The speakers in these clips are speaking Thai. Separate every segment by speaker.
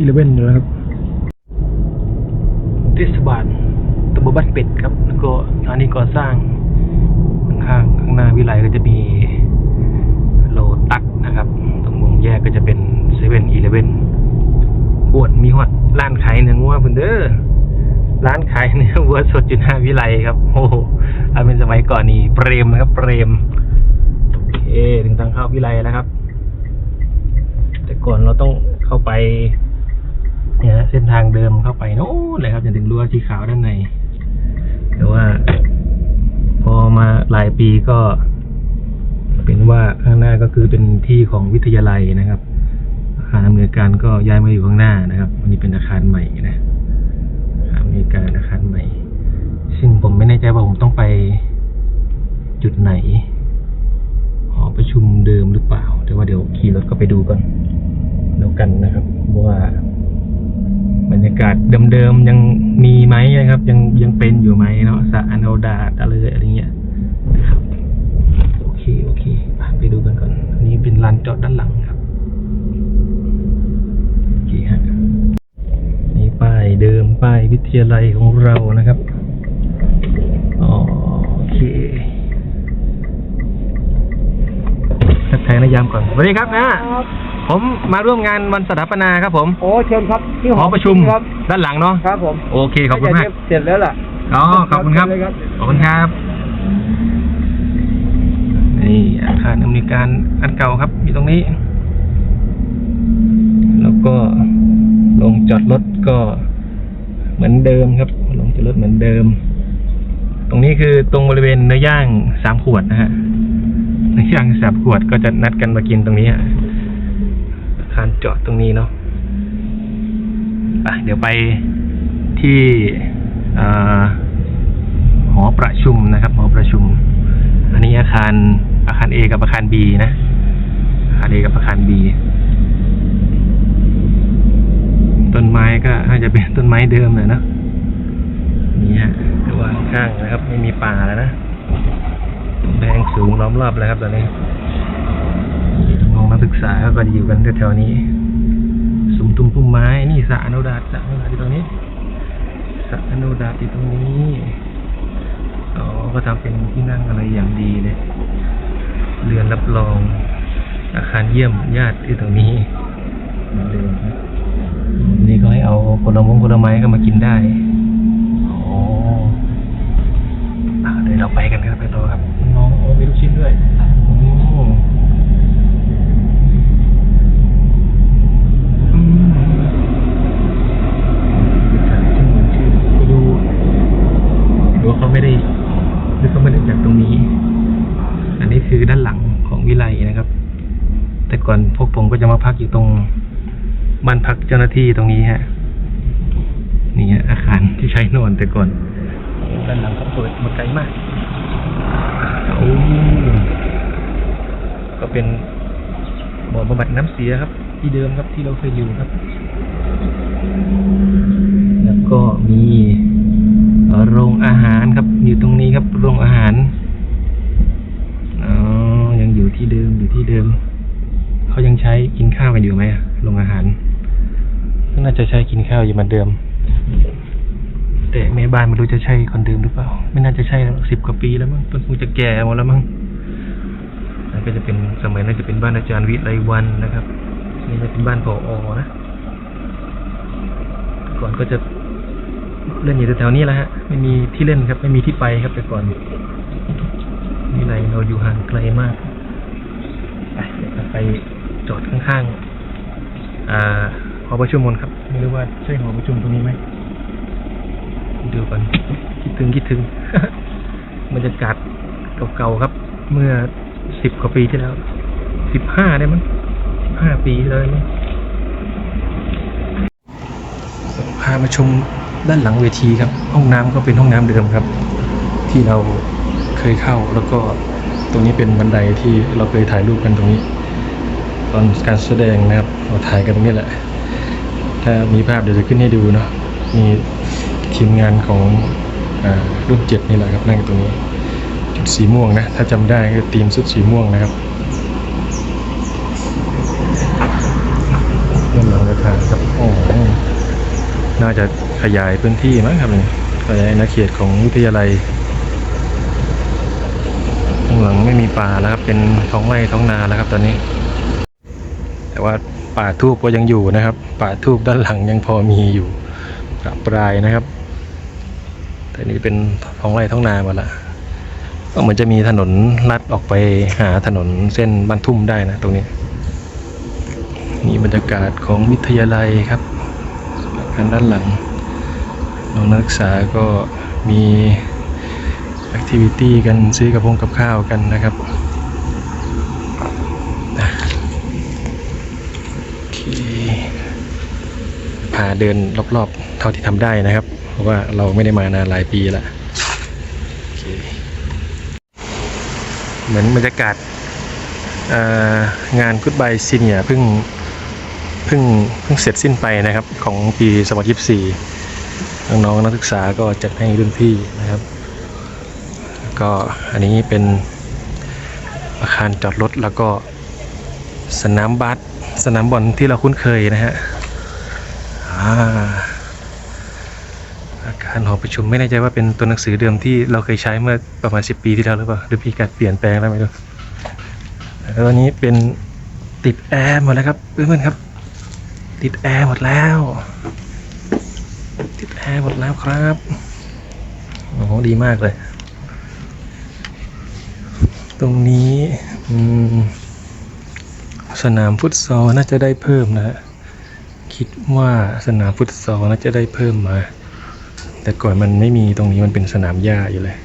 Speaker 1: อีเลเว่นอยู่นะครับเทศบาลตำบลบ้านเป็ดครับ แล้วก็สถานีก่อสร้าง ข้างข้างหน้าวิไลก็จะมีโลตัสนะครับ ตรงมุมแยกก็จะเป็นเซเว่นอีเลเว่นปวดมีฮอดร้านขายเนื้องัวเพิ่นเด้อร้านขายเนื้อวัวสดอยู่หน้าวิไลครับ โอ้โหถ้าเป็นสมัยก่อนนี่เปรมนะครับเปรมโอเคถึงทางเข้าวิไลแล้วครับ แต่ก่อนเราต้องเข้าไป เนี่ยเส้นทางเดิมเข้าไปโน้นเลยครับจนถึงรั้วสีขาวด้านใน แต่ว่า พอมาหลายปีก็ เป็นว่าข้างหน้าก็คือเป็นที่ของวิทยาลัยนะครับอาคารอำนวยการก็ย้ายมาอยู่ข้างหน้านะครับอันนี้เป็นอาคารใหม่นะอำนวยการอาคารใหม่ ซึ่งผมไม่แน่ใจว่าผมต้องไปจุดไหนหอประชุมเดิมหรือเปล่า แต่ว่าเดี๋ยวขี่รถก็ไปดูก่อนแล้วกันนะครับว่า บรรยากาศเดิมๆยังมีไหมนะครับ ยังยังเป็นอยู่ไหมเนาะสระอโนดาตอะไรอะไรเงี้ยนะครับโอเคโอเคไปดูกันก่อนอันนี้เป็นลานจอดด้านหลังครับโอเคฮะนี่ป้ายเดิมป้ายวิทยาลัยของเรานะครับโอเคทักทายนายามก่อนสวัสดีครับนะ ผมมาร่วมงานวันสถาปนาครับผม
Speaker 2: โอ้เชิญครับที่
Speaker 1: หอประชุม
Speaker 2: ครับ
Speaker 1: ด้านหลังเนาะ
Speaker 2: ครับผม
Speaker 1: โอเคขอบคุณมาก
Speaker 2: น่จะเสร็จแล้วล่ะ
Speaker 1: อ๋อขอบคุณครับ
Speaker 2: เชิญเลยครับ
Speaker 1: ขอบคุณครับนี่อาคารอำนวยการอันเก่าครับอยู่ตรงนี้ แล้วก็ลงจอดรถก็เหมือนเดิมครับ ลงจอดรถเหมือนเดิม ตรงนี้คือตรงบริเวณเนื้อย่างสามขวดนะฮะเนื้อย่างสามขวดก็จะนัดกันมากินตรงนี้ฮะอา คารจอดตรงนี้เนาะอะเดี๋ยวไปที่หอประชุมนะครับ หอประชุม อันนี้อาคารอาคาร A กับอาคาร B นะ อาคาร A กับอาคาร B ต้นไม้ก็น่าจะเป็นต้นไม้เดิมเลยนะนี่ฮะแต่ว่าข้างนะครับ ไม่มีป่าแล้วนะแดงสูงล้อมรอบแล้วครับตอนนี้ น้องนักศึกษาก็จะอยู่กันแถวๆนี้สุมตุมพุ่มไม้นี่สระอนุดาตสระอนุดาตอยู่ตรงนี้สระอนุดาตอยู่ตรงนี้อ๋อก็ทำเป็นที่นั่งอะไรอย่างดีเลยเรือนรับรอง อาคารเยี่ยมญาติที่ตรงนี้เหมือนเดิมครับนี่ก็ให้เอาผลไม้ผลไม้ก็มากินได้ อ๋ออะเดี๋ยวเราไปกันครับไปต่อครับ น้องโอ้มีลูกชิ้นด้วยโอ้อืมชื่อเหมือนชื่อไปดู หรือว่าเขาไม่ได้หรือเขาไม่ได้จากตรงนี้ อันนี้คือด้านหลังของวิไลนะครับ แต่ก่อนพวกผ มาพักอยู่ตรงบ้านพักเจ้าหน้าที่ตรงนี้ฮะ นี่ฮะอาคารที่ใช้นอนแต่ก่อนด้านหลังเขาเปิดมาไกลมากโอ้ก็เป็นบ่อบำบัดน้ำเสียครับ ที่เดิมครับที่เราเคยอยู่ครับ แล้วก็มีโรงอาหารครับ อยู่ตรงนี้ครับโรงอาหารอ๋อยังอยู่ที่เดิมอยู่ที่เดิม เขายังใช้กินข้าวกันอยู่ไหมโรงอาหารก็น่าจะใช้กินข้าวอยู่เหมือนเดิม แต่แม่บ้านไม่รู้จะใช่คนเดิมหรือเปล่า ไม่น่าจะใช่สิบกว่าปีแล้วมั้งต้นคงจะแก่หมดแล้วมั้งนั่นก็จะเป็นสมัยนั้นจะเป็นบ้านอาจารย์วิไลวันนะครับ นี่จะเป็นบ้านผออนะ ก่อนก็จะเล่นอยู่แถวๆนี้แหละฮะ ไม่มีที่เล่นครับ ไม่มีที่ไปครับแต่ก่อนวิไลเราอยู่ห่างไกลมาก ไปไป จอดข้างๆอ่าหอประชุมมนครับไม่รู้ว่าใช่หอประชุมตรงนี้ไหมดูก่อนคิดถึงคิดถึงบรรยากาศเก่าๆครับ เมื่อสิบกว่าปีที่แล้วสิบห้าได้มั้งสิบห้าปีที่แล้วได้มั้งพามาชมด้านหลังเวทีครับ ห้องน้ำก็เป็นห้องน้ำเดิมครับ ที่เราเคยเข้าแล้วก็ตรงนี้เป็นบันไดที่เราเคยถ่ายรูปกันตรงนี้ ตอนการแสดงนะครับเราถ่ายกันตรงนี้แหละ ถ้ามีภาพเดี๋ยวจะขึ้นให้ดูเนาะมีทีมงานของอรุ่นเจ็ดนี่แหละครับนั่งตรงนี้ชุดสีม่วงนะ ถ้าจำได้ก็ทีมชุดสีม่วงนะครับเรื่องหลังเดินทางครับโอ้น่าจะขยายพื้นที่มั้งครับนี่ขยายอาณาเขตของวิทยาลัยข้างหลังไม่มีป่าแล้วครับเป็นท้องไร่ท้องนาแล้วครับตอนนี้ แต่ว่าป่าทูบก็ยังอยู่นะครับ ป่าทูบด้านหลังยังพอมีอยู่ประปรายนะครับ แต่นี่เป็นท้องไร่ท้องนาหมดละก็เหมือนจะมีถนนลัดออกไปหาถนนเส้นบ้านทุ่มได้นะตรงนี้นี่บรรยากาศของวิทยาลัยครับกันด้านหลังน้องนักศึกษาก็มีแอคทิวิตี้กันซื้อกระพงกับข้าวกันนะครับอะโอเคพาเดินรอบๆ เท่าที่ทำได้นะครับ เพราะว่าเราไม่ได้มานานหลายปีละเหมือนบรรยากาศงานกุดบายซีเนียเพิ่งเพิ่งเพิ่งเสร็จสิ้นไปนะครับของปี2024น้องๆนักศึกษาก็จัดให้รุ่นพี่นะครับ ก็อันนี้เป็นอาคารจอดรถแล้วก็สนามบาสสนามบอลที่เราคุ้นเคยนะฮะ อาอาคารหอประชุมไม่แน่ใจว่าเป็นตัวหนังสือเดิมที่เราเคยใช้เมื่อประมาณ 10 ปีที่แล้วหรือเปล่าหรือมีการเปลี่ยนแปลงแล้วไหม่รู้แล้วตอนนี้เป็นติดแอร์หมดแล้วครับเพื่อนๆครับ ติดแอร์หมดแล้ว ติดแอร์หมดแล้วครับโอ้โหดีมากเลย ตรงนี้สนามฟุตซอลน่าจะได้เพิ่มนะฮะ คิดว่าสนามฟุตซอลน่าจะได้เพิ่มมา แต่ก่อนมันไม่มีตรงนี้มันเป็นสนามหญ้าอยู่เลย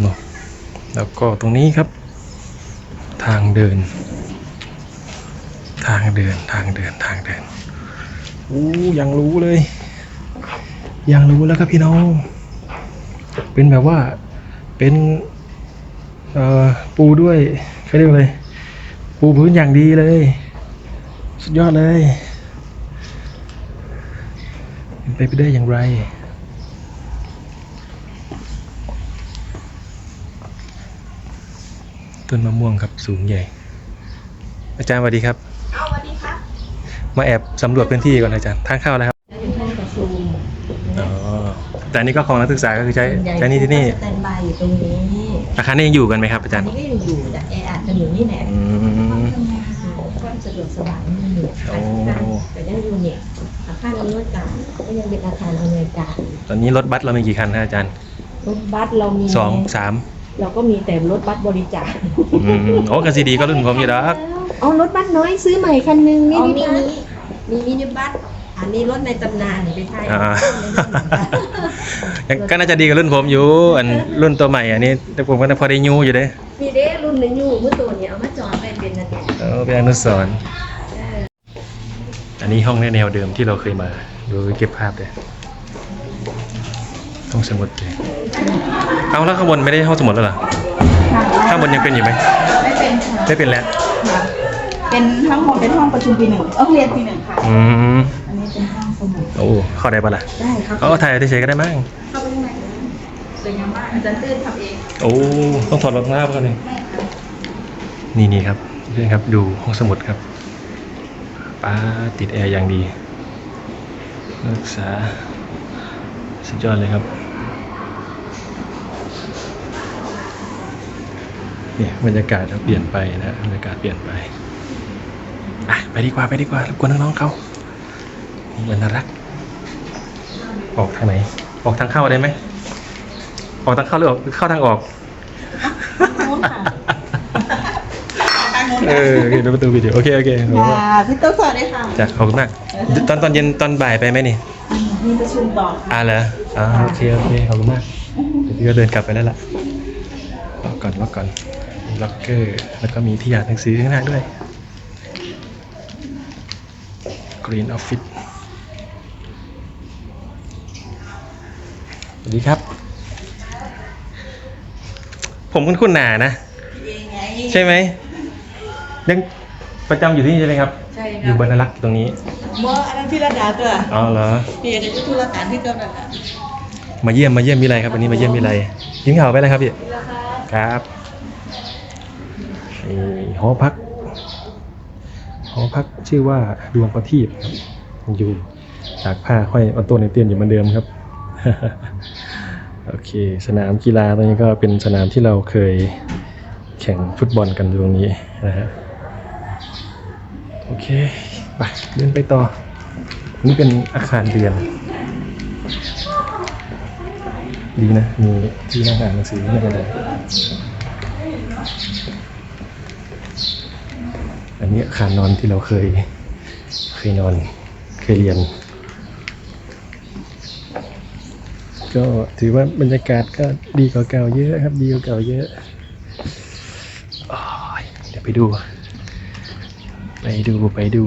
Speaker 1: เนาะแล้วก็ตรงนี้ครับ ทางเดิน ทางเดินทางเดินทางเดินอู้ยังรู้เลย ยังรู้แล้วครับพี่น้อง เป็นแบบว่าเป็นเอ่อปูด้วยเขาเรียกว่าอะไรปูพื้นอย่างดีเลย สุดยอดเลย เป็นไปไปได้อย่างไร ต้นมะม่วงครับสูงใหญ่ อาจารย์สวัสดีครับ
Speaker 2: เอาสวัสดีครับ
Speaker 1: มาแอบสำรวจพื้นที่ก่อนอาจารย์ทางเข้าแล้วครับ
Speaker 2: เป็นห้องประชุม
Speaker 1: อ๋อแต่อันนี้ก็ของนักศึกษาก็คือใช้ใช้นี่ที่นี่
Speaker 2: สแตนบายอยู่ตรงนี้
Speaker 1: อาคารนี้ยังอยู่กันไหมครับอาจารย์
Speaker 2: อันนี้ก็ยังอยู่แต่แออัดกันอยู่นี่แหละ
Speaker 1: อืม
Speaker 2: ความสะดวกสบายไม่มี
Speaker 1: โอ้
Speaker 2: แต่ยังอยู่เนี่ยอาคารอำนวยการก็ยังเป็นอาคารอำนวยการ
Speaker 1: ตอนนี้รถบัสเรามีกี่คันครับอาจารย์
Speaker 2: รถบัสเรามี
Speaker 1: สองสาม
Speaker 2: เราก็มีแต่รถบัสบริจาค
Speaker 1: อืมโอ้กันซีดีก็รุ่นผมอยู่แล้ว
Speaker 2: เอารถบัสน้อยซื้อใหม่คันหนึงมิ
Speaker 3: อ๋อ
Speaker 2: นิ
Speaker 3: มิ
Speaker 2: บั
Speaker 3: นิ
Speaker 2: สมีมินิบัสอันนี้รถในตำนานเนี่ยไปไทย
Speaker 1: อ่ายังก็น่าจะดีกับรุ่นผมอยู่ อันรุ่นตัวใหม่อันนี้แต่ผมก็พอได้ยูอยู่เด้
Speaker 2: มีเด้รุ่นหนึ่งอยู่เมื่อตัวเนี่ยเอามาจอดไปเป็นอันเนี้ย
Speaker 1: เออเป็นอนุสรณ์ อันนี้ห้องในแนวเดิมที่เราเคยมา ดูเก็บภาพเลยห้องสมุดเลยเอาแล้วข้างบนไม่ได้ห้องสมุดแล้วเหรอข้างบนยังเป็นอยู่ไหม
Speaker 3: ไม่เป็นค่ะ
Speaker 1: ไม่เป็นแล้ว
Speaker 3: ค่ะเป็นทั้งหมดเป็นห้องประชุมปีหนึ่งเออเรียนปีหนึ่งค่ะ
Speaker 1: อืม
Speaker 3: อันนี้เป็นห้องสมุด
Speaker 1: โอ้เข้าได้ปะล่ะ
Speaker 3: ได้ครับ
Speaker 1: เอาถ่ายเฉยๆก็ได้มั้ง
Speaker 3: เข้าไปข้างในเลยสวยงามมาก อาจารย์ตื้นทำเอง
Speaker 1: โอ้ ต้องถอดรองเท้าก่อนเลย
Speaker 3: ไม่ค่ะ
Speaker 1: นี่นี่ครับเพื่อนครับ ดูห้องสมุดครับ ป้าติดแอร์อย่างดีนักศึกษาสุดยอดเลยครับเนี่ยบรรยากาศเปลี่ยนไปนะบรรยากาศเปลี่ยนไปอะไปดีกว่าไปดีกว่ารบกวนน้องๆเขานี่มันน่ารัก ออกทางไหน ออกทางเข้าได้ไหมออกทางเข้าหรือออกหรือเข้าทางออก
Speaker 3: ทางโน้นค่ะทางโน้น
Speaker 1: เออโอเคดูประตูวิดีโอโอเคโอเคขอบคุณมาก
Speaker 3: ค่ะพี่โต๊ะสวัสดีค่ะ
Speaker 1: จ้ะขอบคุณมากตอนตอนเย็นตอนบ่ายไปไหมนี่
Speaker 3: มีประชุมต่อ
Speaker 1: อ่าเหรออ่าโอเคโอเคขอบคุณมากเดี๋ยวพี่ก็เดินกลับไปแล้วล่ะล็อกก่อนล็อกก่อนมีล็อกเกอร์ แล้วก็มีที่อ่านหนังสือข้างหน้าด้วย Green Office สวัสดีครับ ผมคุ้นๆหนานะ ใช่ไหม ยังประจำอยู่ที่นี่ใช่ไหมครับ
Speaker 3: ใช่
Speaker 1: อ
Speaker 3: ค่ะ
Speaker 1: ยู่บรรณลักษ์ตรงนี้
Speaker 3: บ่อันนั้นพี่ระดาตัว
Speaker 1: อ๋อเหรอ
Speaker 3: พี่เด็กธุรการที่เกิดนั่นแหละ
Speaker 1: มาเยี่ยมมาเยี่ยมวิไลครับวันนี้มาเยี่ยมวิไลกินข่าวไปแล้วครับพี่ครับนี่หอพักหอพักชื่อว่าดวงประทีปครับอยู่ตากผ้าห้อยออนตัวในเตียนอยู่เหมือนเดิมครับ โอเค สนามกีฬาตรงนี้ก็เป็นสนามที่เราเคยแข่งฟุตบอลกันอยู่ตรงนี้นะฮะโอเคไปเดินไปต่อ นี่เป็นอาคารเรียน ดีนะ มีที่นั่งอ่านหนังสือนั่งอะไรอันนี้อาคารนอนที่เราเคย เคยนอน เคยเรียน ก็ถือว่าบรรยากาศก็ดีกว่าเก่าเยอะครับ ดีกว่าเก่าเยอะเดี๋ยวไปดู ไปดูไปดู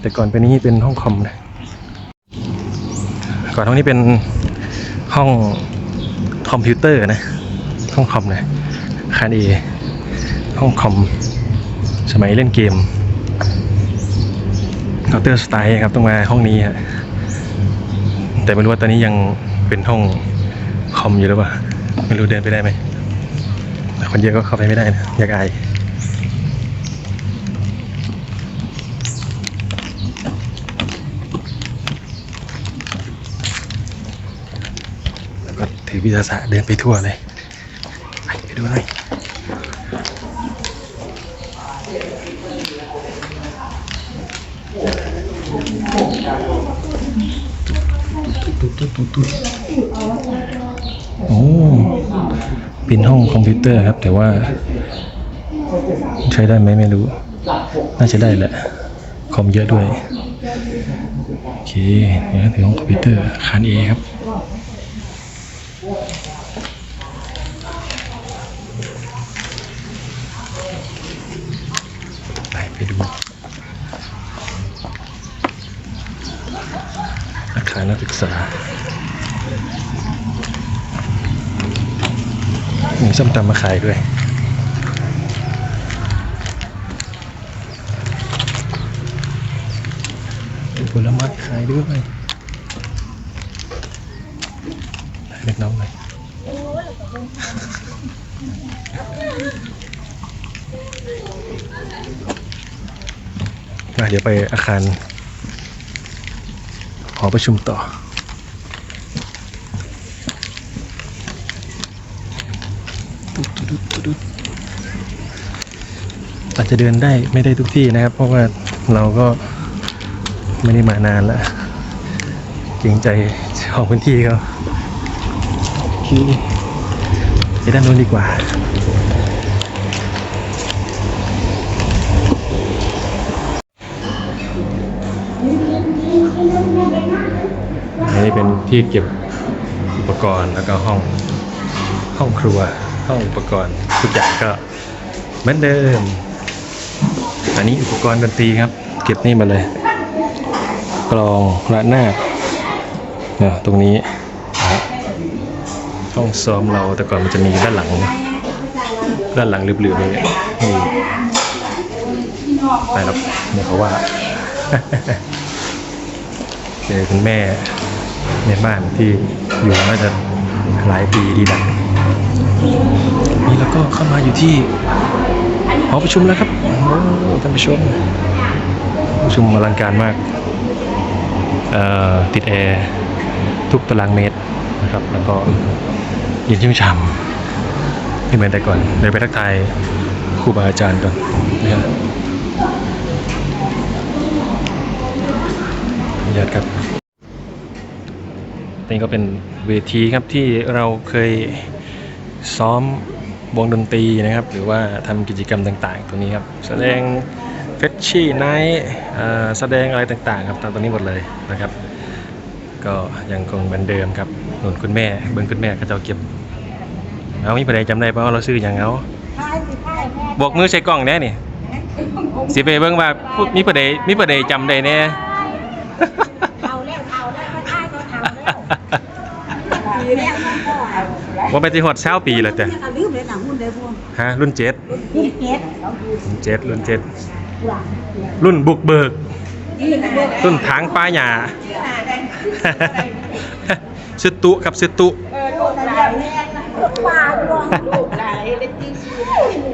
Speaker 1: แต่ก่อนเป็นนี้เป็นห้องคอมนะก่อนห้องนี้เป็นห้องคอมพิวเตอร์นะ ห้องคอมนะคานเอห้องคอม สมัยเล่นเกม c o u n t e r Strike ครับต้องมาห้องนี้ฮะแต่ไม่รู้ว่าตอนนี้ยังเป็นห้องคอมอยู่หรือเปล่า ไม่รู้เดินไปได้ไหมคนเยอะก็เข้าไปไม่ได้นะอยากอาย แล้ วก็ถือวิทยาศาสตร์เดินไปทั่วเลยไปไปดูหน่อยตุ๊ดตุ๊ดตุ๊ดตุ๊ดโอ้เป็นห้องคอมพิวเตอร์ครับ แต่ว่า ใช้ได้ไหมไม่รู้ น่าจะได้แหละ คอมเยอะด้วย โอเคนี่ถือห้องคอมพิวเตอร์คานเอครับ ไปไปดู อาคารนักศึกษา มีส้มตำมาขายด้วย ผลไม้ขายด้วยให้เล็กน้องหน่อยเดี๋ยวไปอาคารหอประชุมต่อ ตุ๊ดตุ๊ดตุ๊ดอาจจะเดินได้ไม่ได้ทุกที่นะครับ เพราะว่าเราก็ไม่ได้มานานแล้วเกรงใจเจ้าของพื้นที่เขาไปด้านนู้นดีกว่าอันนี้เป็นที่เก็บอุปกรณ์แล้วก็ห้องห้องครัว ห้องอุปกรณ์ทุกอย่างก็เหมือนเดิม อันนี้อุปกรณ์ดนตรีครับ เก็บนี่มาเลย กลองระนาดเนี่ยตรงนี้ห้องซ้อมเราแต่ก่อนมันจะมีด้านหลัง ด้านหลังลืบๆเลยนี่ไปครับเนี่ยเขาว่าเจอคุณแม่ในบ้านที่อยู่มาจะหลายปีดีดัง นี่แล้วก็เข้ามาอยู่ที่หอประชุมแล้วครับโอ้ท่านผู้ชมประชุมอลังการมากเอ่อติดแอร์ทุกตารางเมตรนะครับ แล้วก็เย็นชุ่มฉ่ำไม่เหมือนแต่ก่อนเดี๋ยวไปทักทายครูบาอาจารย์ก่อนนะครับขออนุญาตครับนี่ก็เป็นเวทีครับที่เราเคย ซ้อมวงดนตรีนะครับ หรือว่าทำกิจกรรมต่างๆ ตรงนี้ครับ แสดงเฟชชี่ไนท์แสดงอะไรต่างๆ ครับตามตรงนี้หมดเลยนะครับ ก็ยังคงเหมือนเดิมครับหนุนคุณแม่เบิ้งคุณแม่ก็จะเก็บเอามีประเดี๋จำได้ป่ะว่าเราซื้ออย่างเอาบอกมือใส่กล้องแน่นี่สิไปเบิ้งว่ามีประเดี๋มีประเดี๋จำได้แน่
Speaker 2: ว่าไป
Speaker 1: ที่หอดเช้าปีแล้วจ้ะ
Speaker 2: เอาลืมเลยหนังหุ้นเลยพวก
Speaker 1: ฮะรุ่นเจ็ด
Speaker 2: นี่เฮ็ด
Speaker 1: รุ่นเจ็ดรุ่นเจ็ดรุ่นบุกเบิก
Speaker 2: นี่มันเบิก
Speaker 1: รุ่นทางป้าหยาซึตุครับซึตุ
Speaker 2: เออลูกหลานแม่ลูกปลาดวงลูกหลานเล็กจริง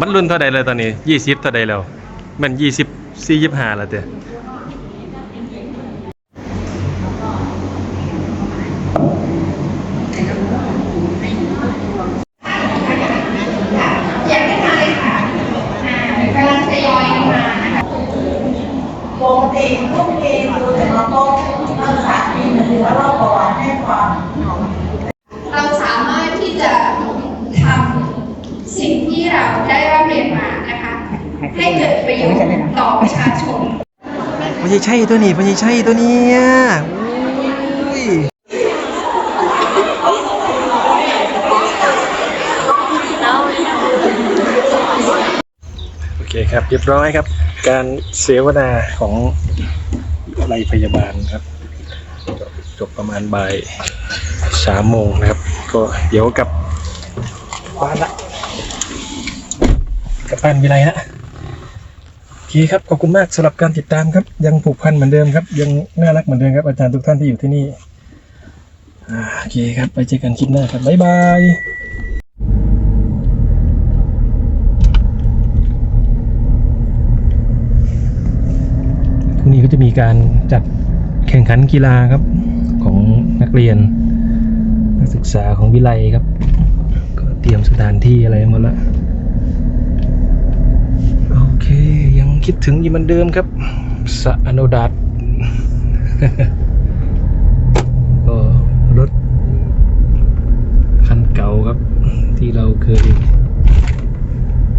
Speaker 1: มันรุ่นเท่าใดเลยตอนนี้ยี่สิบเท่าใดแล้ว มันยี่สิบสี่ยี่ห้าแล้วเต้
Speaker 4: ให้เกิดประโยชน์ต่อประชาชน
Speaker 1: ม่ใช่ใช่ตัวนี้ม่ใช่ใช่ตัวนี้อุ้ยโอเคครับเรียบร้อยครับ การเสวนาของอะไรพยาบาลครับจบประมาณบ่ายสามโมงนะครับ ก็เดี๋ยวกลับบ้านละกลับบ้านวิไลละ เคครับ ขอบคุณมากสำหรับการติดตามครับ ยังผูกพันเหมือนเดิมครับ ยังน่ารักเหมือนเดิมครับ อาจารย์ทุกท่านที่อยู่ที่นี่อ่าโอเคครับ ไปเจอกันคลิปหน้าครับ บ๊ายบายพรุ่งนี้ก็จะมีการจัดแข่งขันกีฬาครับของนักเรียน นักศึกษาของวิไลครับ ก็เตรียมสถานที่อะไรหมดแล้ว โอเค ยัง คิดถึงอยู่เหมือนเดิมครับสะอโนดาตก็รถคันเก่าครับ ที่เราเคย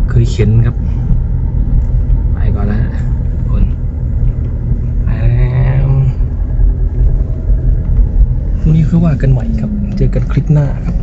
Speaker 1: เคยเข็นครับ ไปก่อนแล้วฮะคนวพรุ่งนี้คือว่ากันใหม่ครับ เจอกันคลิปหน้าครับ